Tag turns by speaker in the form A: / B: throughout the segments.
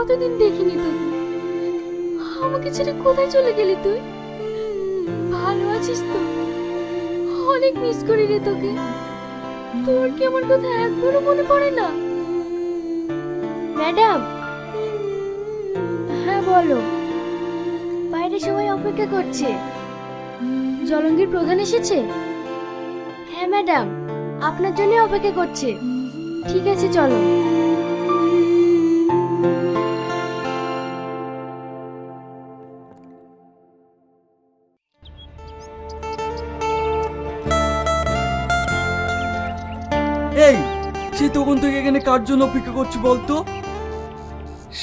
A: কতদিন দেখিনি তোকে? আমাকে ছেড়ে কোথায় চলে গেলি তুই? ভালো আছিস তো? অনেক মিস করি রে তোকে। তোর কি আমার কথা একবারও মনে পড়ে না? ম্যাডাম। হ্যাঁ বলো। বাইরে সবাই অপেক্ষা করছে। জলঙ্গির প্রধান এসেছে? হ্যাঁ ম্যাডাম। আপনার জন্য অপেক্ষা করছে। ঠিক আছে, চলো।
B: কার জন্য অপেক্ষা করছি বলতো?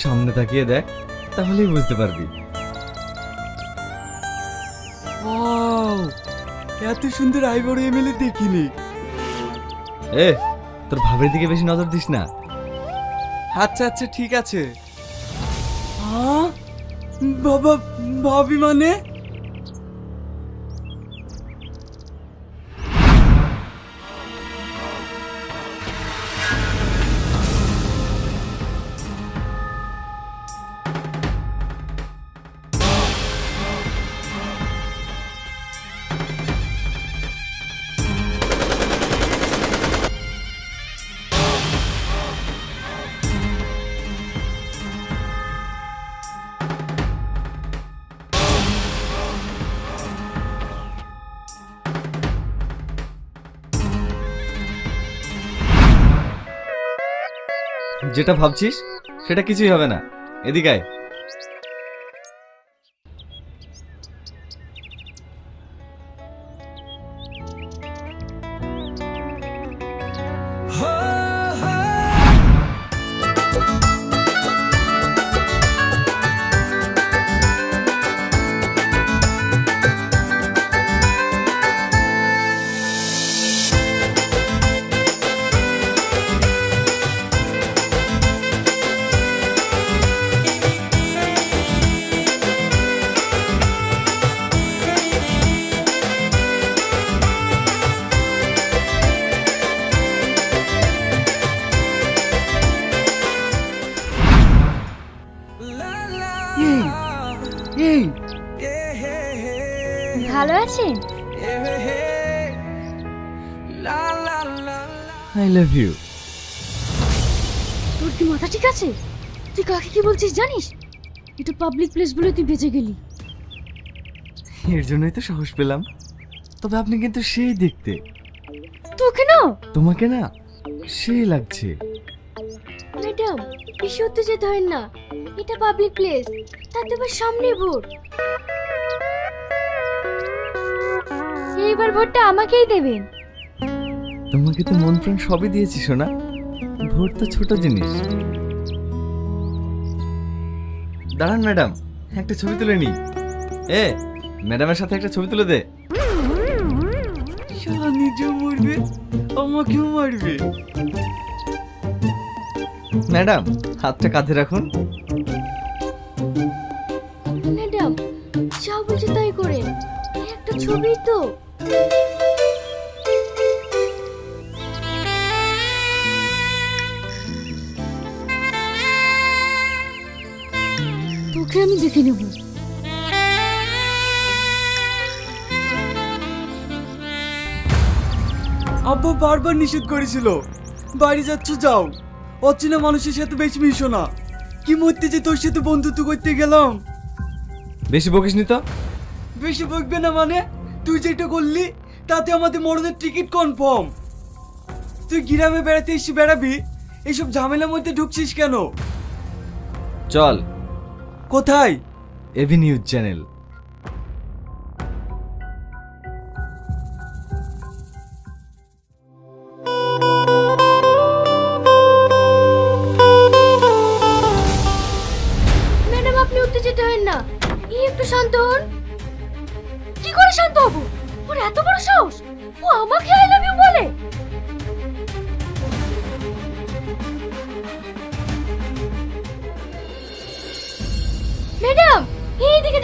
C: সামনে তাকিয়ে দেখ তাহলেই বুঝতে পারবি।
B: এত সুন্দর আইবড় এমএলএ দেখিনি।
C: এ তোর ভাবের দিকে বেশি নজর দিস না।
B: আচ্ছা আচ্ছা ঠিক আছে। হ্যাঁ বাবা ভাবি মানে?
C: যেটা ভাবছিস সেটা কিছুই হবে না। এদিকে লাভ ইউ
A: তোর কি মাথা ঠিক আছে? তুই কাকে কি বলছিস জানিস? এটা পাবলিক প্লেস বলে তুই বেঁচে গেলি।
C: এর জন্যই তো সাহস পেলাম। তবে আপনি কিন্তু সেই দেখতে।
A: তোকে না?
C: তোমাকে না সেই লাগছে।
A: ম্যাডাম বেশি উত্তেজিত হয় না। এটা পাবলিক প্লেস তাতে আবার সামনে ভোট। এইবার ভোটটা আমাকেই দেবেন।
C: তোমাকে তো মন প্রাণ সবই দিয়েছি, সোনা। ভোট তো ছোট জিনিস। দাঁড়ান, ম্যাডাম, একটা ছবি তুলে নি এ, ম্যাডামের সাথে একটা ছবি তুলে দে।
B: নিজেও মরবে, আমাকেও মারবে।
C: ম্যাডাম, হাতটা কাঁধে রাখুন।
A: ম্যাডাম, যা বলছে তাই করেন। একটা ছবি তো। দেখে নেব।
B: আব্বা বারবার নিষেধ করেছিল। বাড়ি যাচ্ছ যাও। অচেনা মানুষের সাথে বেশি মিশো না। কি মরতে যে তোর সাথে বন্ধুত্ব করতে গেলাম?
C: বেশি বকিস নি তো।
B: বেশি বকবে না মানে? তুই যেটা করলি তাতে আমাদের মরদের টিকিট কনফার্ম তুই গ্রামে বেড়াতে এসে বেড়াবি এইসব ঝামেলার মধ্যে ঢুকছিস কেন?
C: চল।
B: কোথায়?
C: AB news channel.
A: ম্যাডাম, আপনি উত্তেজিত হন না। একটু শান্ত হন। কি করে শান্ত হব? ওর এত বড় সাহস। ও আমাকে আই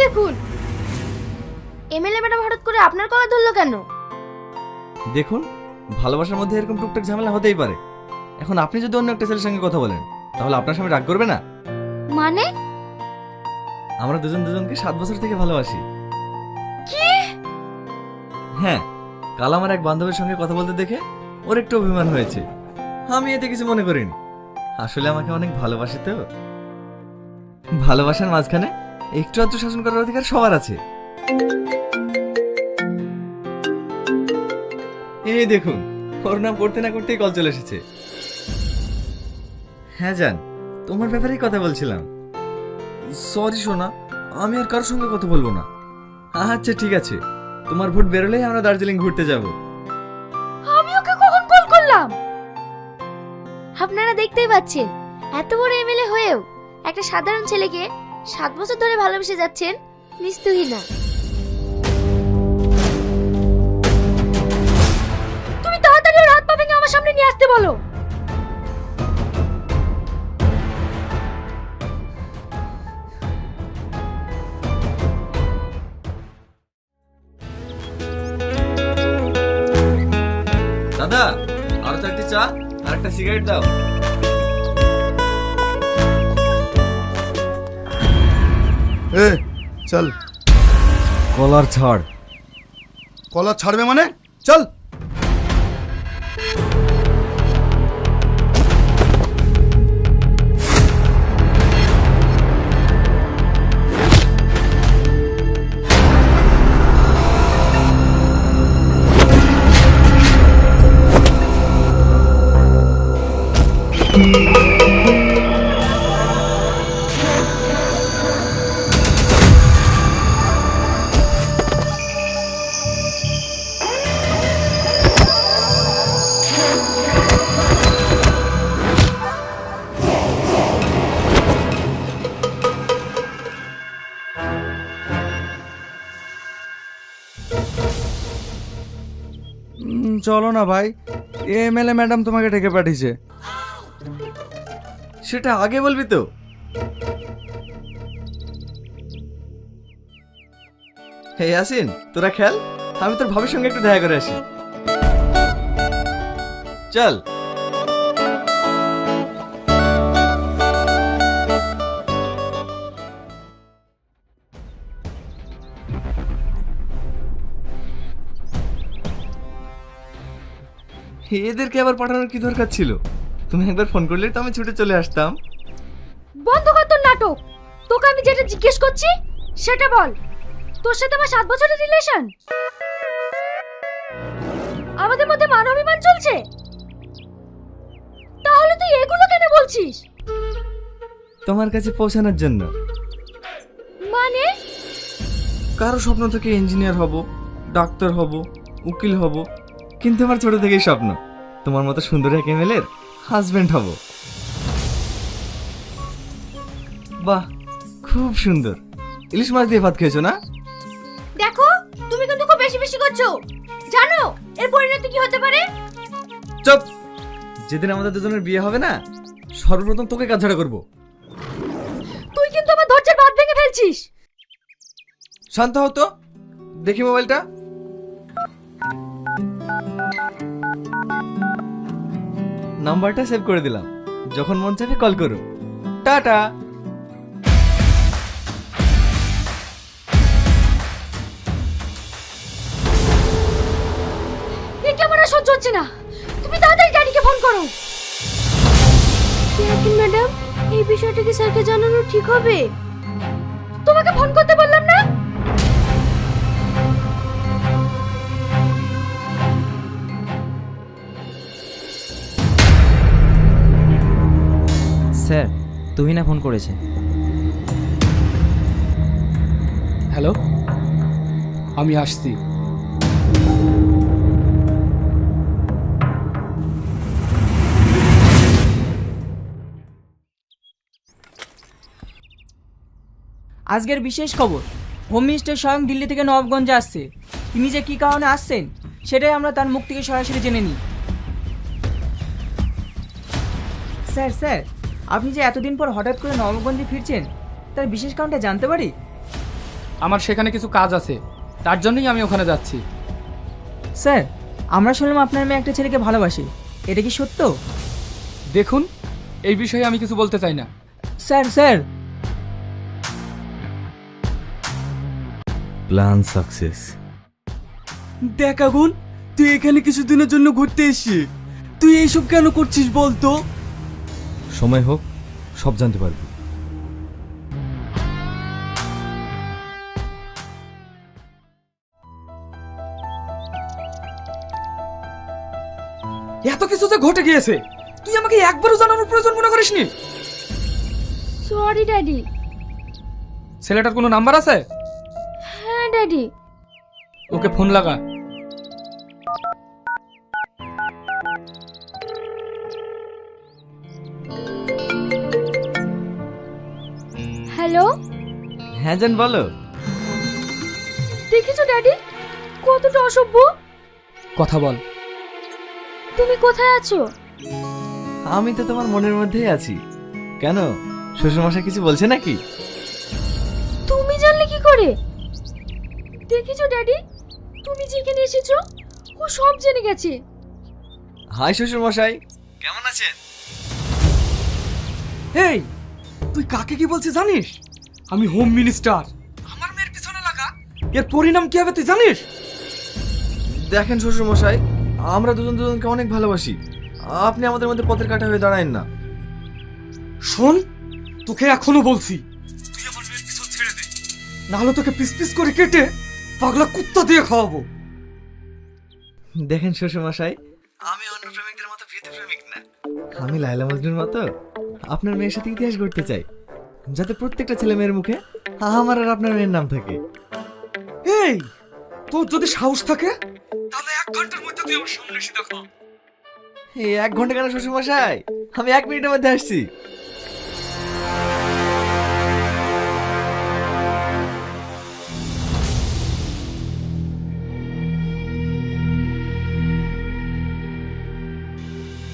A: দেখুন। এমএলএ ম্যাডাম হঠাৎ করে আপনার কলা ধরলো কেন?
C: দেখুন ভালোবাসার মধ্যে এরকম টুকটাক ঝামেলা হতেই পারে। এখন আপনি যদি অন্য একটা ছেলের সঙ্গে কথা বলেন তাহলে আপনার স্বামী রাগ করবে না?
A: মানে?
C: আমরা দুজন দুজনকে সাত বছর থেকে ভালোবাসি।
A: কি?
C: হ্যাঁ কাল আমার এক বান্ধবীর সঙ্গে কথা বলতে দেখে ওর একটু অভিমান হয়েছে। আমি এতে কিছু মনে করিনি। আসলে আমাকে অনেক ভালোবাসে তো। ভালোবাসার মাঝখানে একটু আধটু শাসন করার অধিকার সবার আছে। এই দেখুন ওর নাম করতে না করতেই কল চলে এসেছে। হ্যাঁ জান, তোমার ব্যাপারেই কথা বলছিলাম। সরি, সোনা, আমি আর কারোর সঙ্গে কথা বলব না। আচ্ছা ঠিক আছে। তোমার ভোট বেরোলেই আমরা দার্জিলিং ঘুরতে যাব।
A: আমি ওকে কখন কল করলাম? আপনারা দেখতেই পাচ্ছেন, এত বড় এমএলএ হয়েও একটা সাধারণ ছেলেকে সাত বছর ধরে ভালোবেসে যাচ্ছেন না তুমি তাড়াতাড়ি ওর হাত আমার সামনে নিয়ে আসতে বলো।
C: দাদা, আরও চারটি চা আর একটা সিগারেট দাও।
D: এ চল।
B: কলার ছাড়।
D: কলার ছাড়বে মানে? চল।
B: চলো না ভাই। এম এল এ ম্যাডাম তোমাকে ডেকে পাঠিয়েছে।
C: সেটা আগে বলবি তো। হে আসিন তোরা খেল? আমি তোর ভাবির সঙ্গে একটু দেখা করে আসি। চল। এদেরকে আবার পাঠানোর কি দরকার ছিল? তুমি একবার ফোন করলে তো আমি ছুটে চলে আসতাম।
A: বন্ধ কর তোর নাটক। তোকে আমি যেটা জিজ্ঞেস করছি সেটা বল। তোর সাথে আমার সাত বছরের রিলেশন আমাদের মধ্যে মান অভিমান চলছে? তাহলে তুই এগুলো কেন বলছিস?
C: তোমার কাছে পৌঁছানোর জন্য।
A: মানে?
C: কারও স্বপ্ন থেকে ইঞ্জিনিয়ার হব ডাক্তার হব উকিল হব কিন্তু আমার ছোট থেকেই স্বপ্ন। তোমার মতো সুন্দর এক এমএলএর হাজবেন্ড হব। বাহ খুব সুন্দর। ইলিশ মাছ দিয়ে ভাত খেয়েছো না?
A: দেখো তুমি কিন্তু খুব বেশি বেশি করছ। জানো এর পরিণতি কি হতে পারে?
C: চুপ! যেদিন আমাদের দুজনের বিয়ে হবে না সর্বপ্রথম তোকে কাজ ছাড়া করব।
A: তুই কিন্তু আমার ধৈর্যের বাদ ভেঙে ফেলছিস।
C: শান্ত হতো দেখি মোবাইলটা। নাম্বারটা সেভ করে দিলাম। যখন মন চাইবে কল করো। টাটা!
A: একে আমার আর সহ্য হচ্ছে না? তুমি তাড়াতাড়ি ড্যাডিকে ফোন করো। ম্যাডাম। এই বিষয়টা কি স্যারকে জানানো ঠিক হবে? তোমাকে ফোন করতে বললাম না?
E: স্যার তুহিনা ফোন করেছে।
F: হ্যালো? আমি আসছি।
G: আজকের বিশেষ খবর হোম মিনিস্টার স্বয়ং দিল্লি থেকে নবাবগঞ্জে আসছে। তিনি যে কী কারণে আসছেন সেটাই আমরা তার মুখ থেকে সরাসরি জেনে নিই। স্যার স্যার আপনি যে এতদিন পর হঠাৎ করে নবগঞ্জে ফিরছেন তার বিশেষ কারণটা জানতে পারি?
F: আমার সেখানে কিছু কাজ আছে তার জন্যই আমি ওখানে যাচ্ছি।
G: স্যার আমরা শুনলাম আপনার মেয়ে একটা ছেলেকে ভালোবাসি। এটা কি সত্য?
F: দেখুন এই বিষয়ে আমি কিছু বলতে চাই না।
G: Sir sir!
C: প্ল্যান সাকসেস
B: দেখ আগুন তুই এখানে কিছুদিনের জন্য ঘুরতে এসছিস। তুই এইসব কেন করছিস বলতো?
C: সময় হোক সব জানতে পারবি।
F: এত কিছু যে ঘটে গিয়েছে তুই আমাকে একবারও জানানোর প্রয়োজন মনে করিসনি?
A: সরি ড্যাডি
F: ছেলেটার কোনো নাম্বার আছে?
A: হ্যাঁ ড্যাডি
F: ওকে ফোন লাগা।
C: হ্যাঁ জান বলো।
A: দেখেছ ড্যাডি কতটা অসভ্য।
F: কথা বল।
A: তুমি কোথায় আছো?
C: আমি তো তোমার মনের মধ্যেই আছি। কেন? শ্বশুরমশাই কিছু বলছে নাকি?
A: তুমি জানলে কি করে? দেখেছ ড্যাডি তুমি যেখানে এসেছ ও সব জেনে গেছে।
C: হাই শ্বশুরমশাই। কেমন আছেন?
F: এই তুই কাকে কি বলছিস জানিস? আমি হোম মিনিস্টার আমার মেয়ের পিছনে লাগা। এর পরিণাম কি হবে তুই জানিস?
C: দেখেন শ্বশুরমশাই আমরা দুজন দুজনকে অনেক ভালোবাসি। আপনি আমাদের মধ্যে পথের কাটা হয়ে দাঁড়ায়েন না।
F: শোন তোকে এখনও বলছি। তুই আমার মেয়ের পিছন ছেড়ে দে। নাহলে তোকে পিস পিস করে কেটে পাগলা কুত্তা দিয়ে খাওয়াবো।
C: দেখেন শ্বশুরমশাই আমি অন্য প্রেমিকদের মতো ভীত প্রেমিক না। আমি লাইলা মজনুর মতো আপনার মেয়ের সাথে ইতিহাস গড়তে চাই। যাতে প্রত্যেকটা ছেলে মেয়ের মুখে আমার আর আপনার মেয়ের নাম থাকে।
F: এই, তোর যদি সাহস থাকে, তাহলে এক ঘণ্টার মধ্যে তুই আমার সামনে এসে দেখা।
C: এই, এক ঘণ্টা কেন শ্বশুরমশাই? আমি এক মিনিটের মধ্যে আসছি।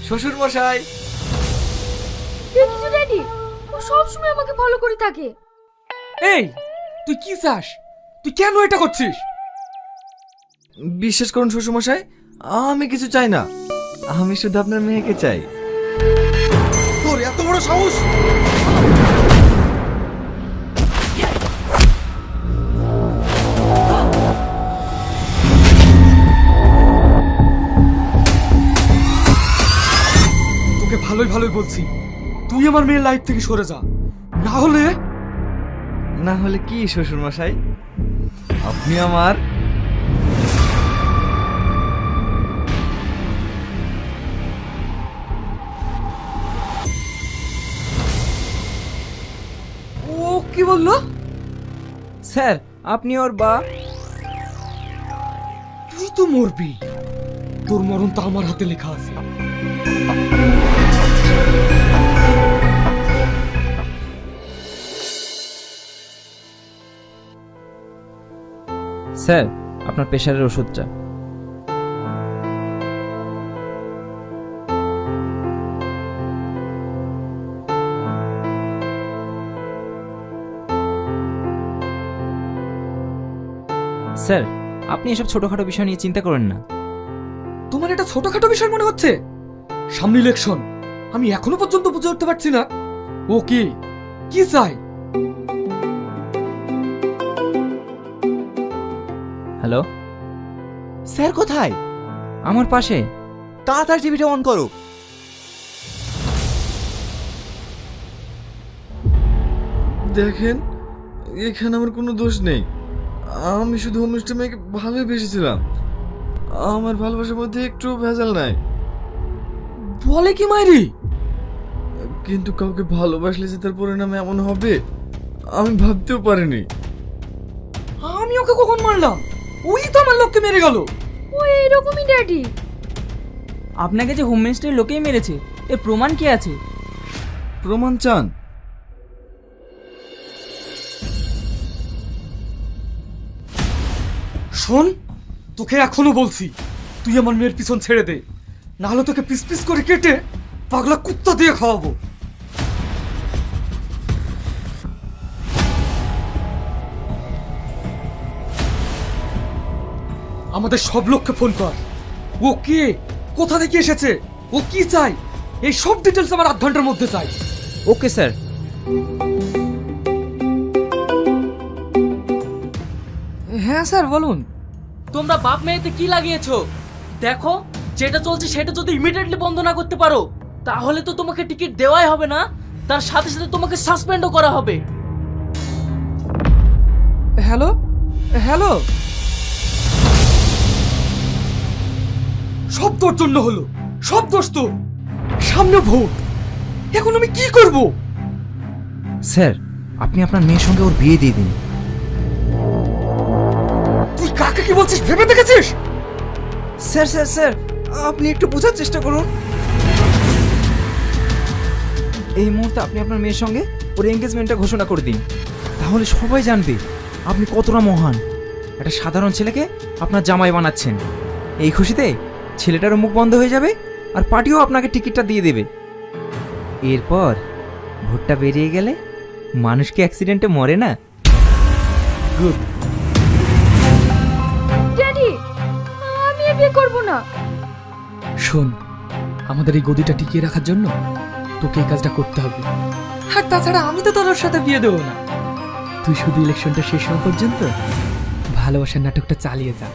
C: শ্বশুর মশাই
A: দেখেছ ড্যাডি ও সব সময় আমাকে ফলো করে থাকে।
F: এই তুই কি চাস? তুই কেন এটা করছিস?
C: বিশ্বাস করুন শ্বশুর মশাই আমি কিছু চাই না। আমি শুধু আপনার মেয়েকে চাই।
D: তোর এত বড় সাহস!
F: তোকে ভালোই ভালোই বলছি। তুই আমার মেয়ের লাইফ থেকে সরে যা। না হলে
C: না হলে কি শ্বশুর মশাই আপনি আমার
F: ও কি বলল?
G: স্যার আপনি ওর বা
F: তুই তো মরবি। তোর মরণ তো আমার হাতে লেখা আছে।
E: স্যার, আপনার প্রেশারের ওষুধটা। স্যার, আপনি এসব ছোটখাটো বিষয় নিয়ে চিন্তা করেন না।
F: তোমার এটা ছোটখাটো বিষয় মনে হচ্ছে? সামনে ইলেকশন আমি এখনও পর্যন্ত বুঝে উঠতে পারছি না। ও কি? কি চাই
H: স্যার কোথায়?
E: আমার পাশে।
H: তাড়াতাড়ি টিভিটা অন করো।
C: দেখেন এখানে আমার কোনো দোষ নেই। আমি শুধু অনুষ্ঠান মেয়েকে ভালোই বেসেছিলাম আমার ভালোবাসার মধ্যে একটু ভেজাল নাই।
F: বলে কি মাইরি?
C: কিন্তু কাউকে ভালোবাসলে যে তার পরিণাম এমন হবে আমি ভাবতেও পারিনি।
F: আমি ওকে কখন মারলাম? ওই তো আমার লোককে মেরে গেল।
A: ও এরকমই ড্যাডি
G: আপনাকে যে হোম মিনিস্টারের লোকেই মেরেছে এর প্রমাণ কি আছে?
C: প্রমাণ চান।
F: শোন তোকে এখনও বলছি তুই আমার মেয়ের পিছন ছেড়ে দে। নাহলে তোকে পিস পিস করে কেটে পাগলা কুত্তা দিয়ে খাওয়াবো। আমাদের সব লোককে ফোন কর। ও কে? কোথা থেকে এসেছে? ও কি চাই এই সব ডিটেলস আমার আধ ঘণ্টার মধ্যে চাই।
E: Okay sir.
F: হ্যাঁ স্যার বলুন।
I: তোমরা বাপ মেয়েতে কি লাগিয়েছো? দেখো যেটা চলছে সেটা যদি ইমিডিয়েটলি বন্ধ না করতে পারো তাহলে তো তোমাকে টিকিট দেওয়াই হবে না তার সাথে সাথে তোমাকে সাসপেন্ডও করা হবে।
F: হ্যালো? হ্যালো? সব তোর জন্য হলো। সব দোষ তোর। সামনে ভোট। এখন আমি কি করব?
E: স্যার আপনি আপনার মেয়ের সঙ্গে ওর বিয়ে দিয়ে দিন।
F: তুই কাকে কি বলছিস? ভেবে দেখেছিস?
C: স্যার স্যার স্যার আপনি একটু বোঝার চেষ্টা করুন।
E: এই মুহূর্তে আপনি আপনার মেয়ের সঙ্গে ওর এঙ্গেজমেন্টটা ঘোষণা করে দিন। তাহলে সবাই জানবে আপনি কতটা মহান। একটা সাধারণ ছেলেকে আপনার জামাই বানাচ্ছেন। এই খুশিতে ছেলেটারও মুখ বন্ধ হয়ে যাবে আর পার্টিও আপনাকে টিকিটটা দিয়ে দেবে। এরপর ভোটটা বেরিয়ে গেলে মানুষ কি অ্যাক্সিডেন্টে মরে না?
A: ড্যাডি আমি আর বিয়ে করব না।
F: শোন আমাদের এই গদিটা টিকিয়ে রাখার জন্য তোকে এই কাজটা করতে হবে। আর তাছাড়া আমি তো তোর সাথে বিয়ে দেবো না। তুই শুধু ইলেকশনটা শেষ হওয়া পর্যন্ত ভালোবাসার নাটকটা চালিয়ে যা।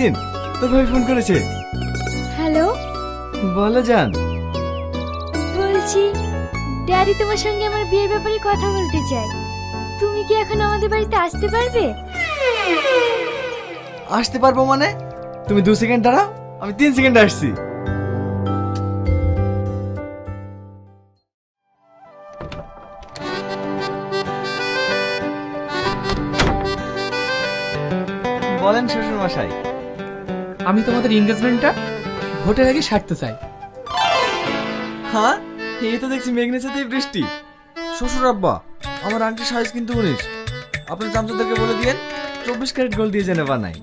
C: ইয়াসিন তোর ভাই ফোন করেছে।
A: হ্যালো?
C: বলো জান।
A: বলছি ড্যাডি তোমার সঙ্গে আমার বিয়ের ব্যাপারে কথা বলতে চাই তুমি কি এখন আমাদের বাড়িতে আসতে পারবে?
C: আসতে পারব মানে? তুমি দু সেকেন্ড দাঁড়াও আমি তিন সেকেন্ড আসছি। বলেন শ্বশুর মশাই
F: আমি তোমাদের এঙ্গেজমেন্টটা ভোটের আগে সারতে চাই।
C: হ্যাঁ এই তো দেখছি মেঘনের সাথে বৃষ্টি। শ্বশুর আব্বা আমার আংটি সাইজ কিন্তু উনিশ। আপনার চামচাদেরকে বলে দিয়েন চব্বিশ ক্যারেট গোল দিয়ে জেনে বানাই।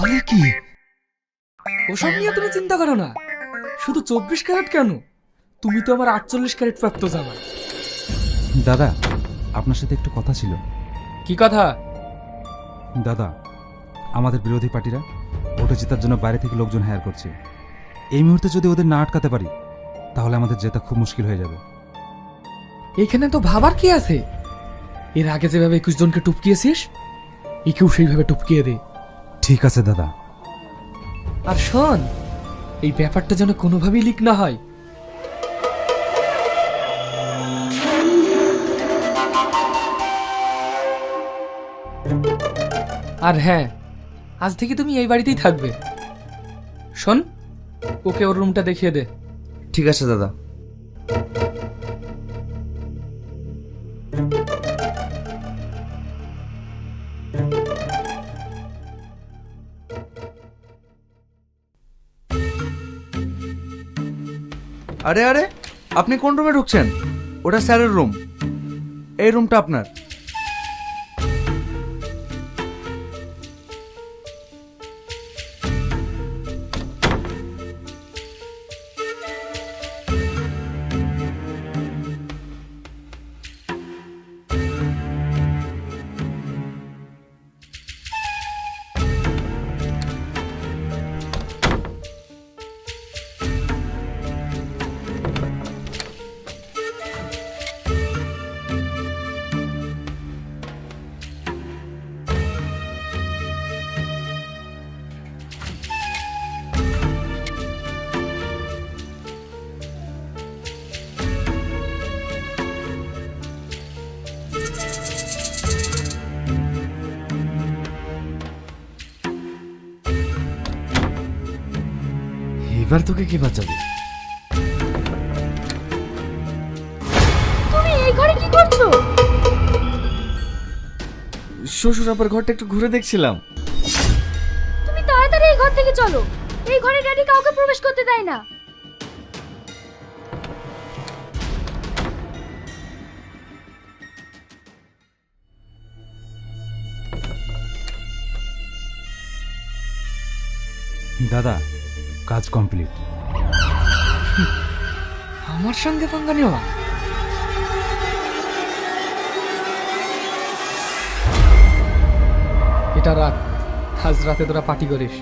F: বলে কি? ওসব নিয়ে তুমি চিন্তা করো না। শুধু চব্বিশ ক্যারেট কেন? তুমি তো আমার আটচল্লিশ ক্যারেট প্রাপ্ত জামাই।
D: দাদা আপনার সাথে একটু কথা ছিল।
F: কি কথা?
D: দাদা আমাদের বিরোধী পার্টিরা ভোটে জেতার জন্য বাইরে থেকে লোকজন হায়ার করছে। এই মুহূর্তে যদি ওদের না আটকাতে পারি তাহলে আমাদের জেতা খুব মুশকিল হয়ে যাবে।
F: এখানে তো ভাবার কি আছে? এর আগে যেভাবে একুশ জনকে টুপকিয়েছিস একেও সেইভাবে টুপকিয়ে দে।
D: ঠিক আছে দাদা।
F: আর শোন এই ব্যাপারটা যেন কোনোভাবেই লিক না হয়। আর হ্যাঁ আজ থেকে তুমি এই বাড়িতেই থাকবে। শোন, ওকে ওর রুমটা দেখিয়ে দে।
C: ঠিক আছে, দাদা। আরে আরে, আপনি কোন রুমে ঢুকছেন? ওটা স্যারের রুম এই রুমটা আপনার। এবার তোকে কে বাঁচাবে?
A: তুমি এই ঘরে কি করছ?
C: শ্বশুর আবার ঘরটা একটু ঘুরে দেখছিলাম।
A: তুমি তাড়াতাড়ি এই ঘর থেকে চলো। এই ঘরে ড্যাডি কাউকে প্রবেশ করতে দেয় না।
D: দাদা কাজ কমপ্লিট।
F: আমার সঙ্গে পাঙ্গা নেওয়া? এটা রাত আজ রাতে তোরা পার্টি করিস।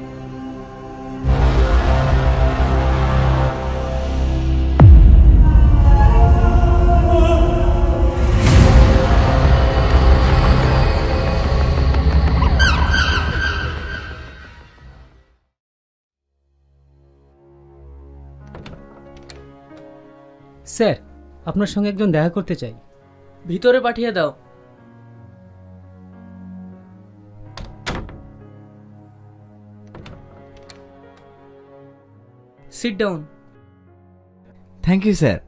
J: স্যার আপনার সঙ্গে একজন দেখা করতে চাই।
I: ভিতরে পাঠিয়ে দাও। Sit down
C: thank you sir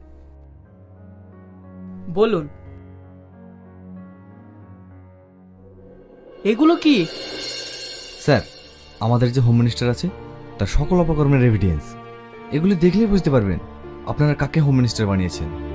I: বলুন। এগুলো কি?
C: স্যার আমাদের যে হোম মিনিস্টার আছে তার সকল অপকর্মের এভিডেন্স এগুলি দেখলেই বুঝতে পারবেন। আপনারা কাকে হোম মিনিস্টার বানিয়েছেন?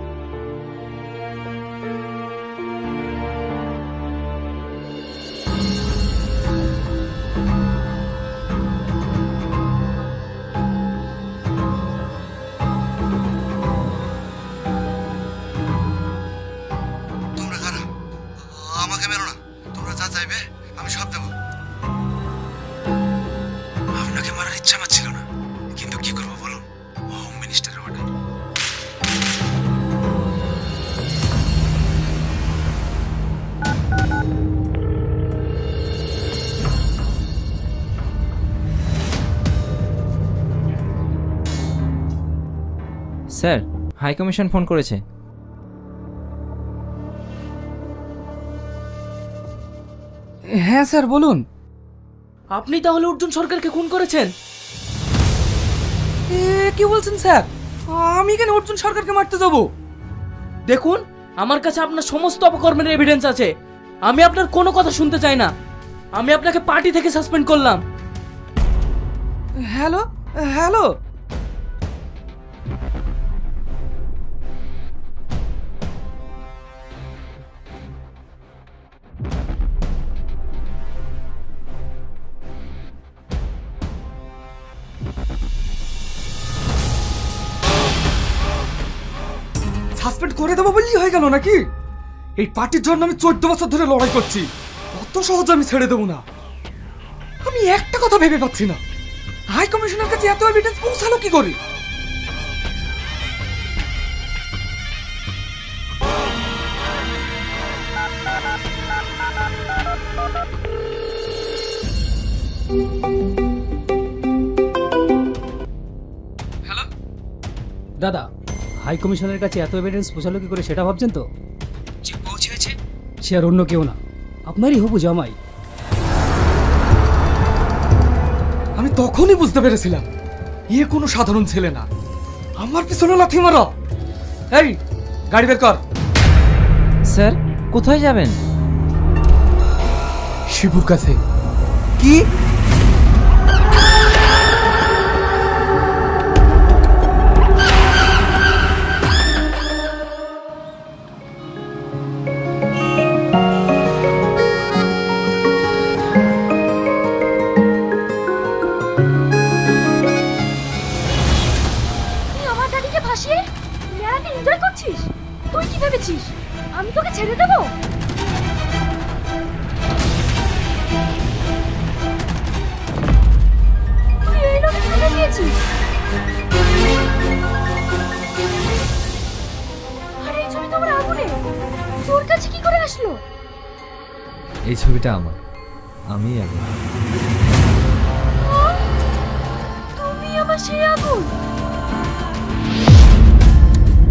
E: স্যার হাই কমিশন ফোন করেছে।
F: হ্যাঁ স্যার বলুন।
I: আপনি তাহলে অর্জুন সরকারকে খুন করেছেন?
F: এ কি বলছেন স্যার? আমি কেন অর্জুন সরকারকে মারতে যাব?
I: দেখুন আমার কাছে আপনার সমস্ত অপকর্মের এভিডেন্স আছে। আমি আপনার কোনো কথা শুনতে চাই না। আমি আপনাকে পার্টি থেকে সাসপেন্ড করলাম।
F: Hello hello. সাসপেন্ড করে দেবো বললেই হয়ে গেল নাকি? এই পার্টির জন্য আমি চোদ্দ বছর ধরে লড়াই করছি। অত সহজে আমি ছেড়ে দেবো না। আমি একটা কথা ভেবে পাচ্ছি না। হাই কমিশনের কাছে এত এভিডেন্স পৌঁছালো কি করে?
J: দাদা হাই কমিশনের কাছে এত এভিডেন্স পৌঁছালো কি করে সেটা ভাবছেন তো?
F: যে পৌঁছেছে
J: সে আর অন্য কেউ না। আপনারই হবু জামাই।
F: আমি তখনই বুঝতে পেরেছিলাম এ কোনো সাধারণ ছেলে না। আমার পিছনে লাথি মারো। এই গাড়ি বের কর।
E: স্যার কোথায় যাবেন?
F: শিবুর কাছে।
E: কি?
A: এই
C: ছবিটা আমার। আমি আগে
A: তুমি আমার সেই আগুন।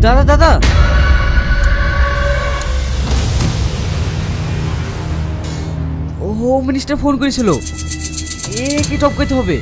E: দাদা দাদা! ও হোম মিনিস্টার ফোন করেছিল। এ কি টপ করতে হবে?